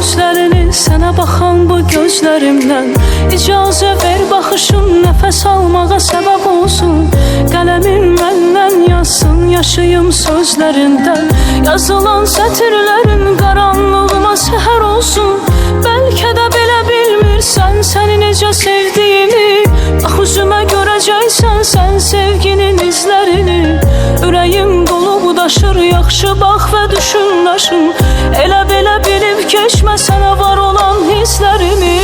Sənə baxan bu gözlərimdən İcazə ver baxışın Nəfəs almağa səbəb olsun. Qələmin məndən yazsın Yaşayım sözlərindən Yazılan sətirlərin Qaranlığıma səhər olsun. Bəlkə də belə bilmirsən Səni necə sevdiyimi Bax üzümə görəcəksən Sən sevginin izlərini Ürəyim daşır Yaxşı bax və düşün daşın Elə belə bilib keçmə Sənə var olan hisslərimi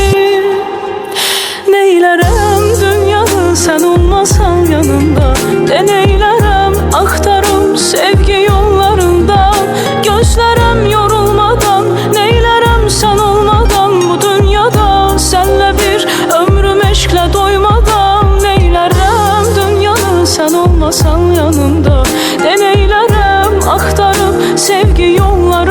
Neylərəm dünyanı Sən olmasan yanımda. De neylərəm axtarım Sevgi yollarında. Gözlərəm yorulmadan Neylərəm sən olmadan. Bu dünyada Sənlə bir ömrüm eşklə doymadan. Neylərəm dünyanı Sən olmasan yanımda. De axtarım Sevgi yollarında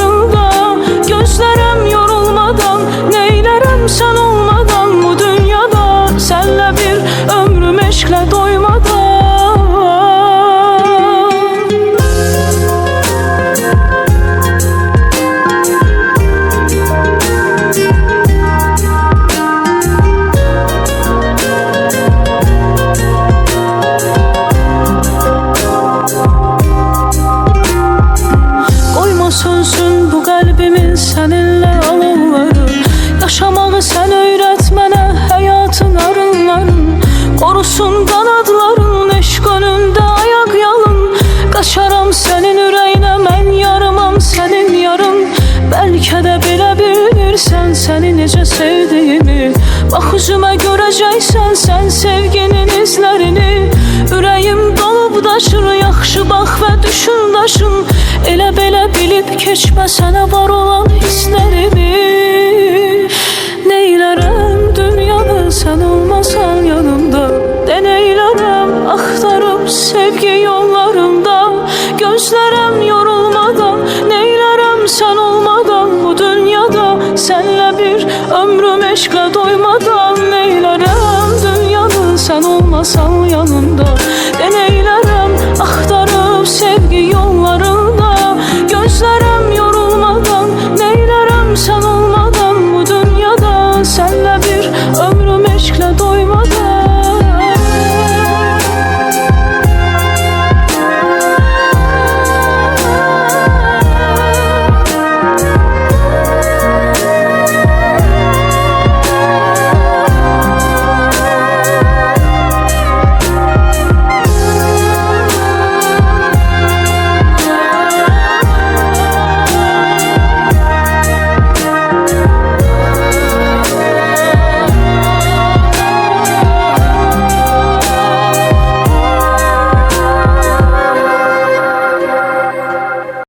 necə sevdiyimi Bax üzümə görəcəksən sən sevginin izlərini Ürəyim dolub daşır yaxşı bax və düşün daşın Elə belə bilib keçmə sənə var olan hisslərimi Neylərəm dünyanı sən olmasan yanımda. De neylərəm axtarıb sevgi yollarında Gözlərəm yorulmadan ömrüm eşqlə doymadan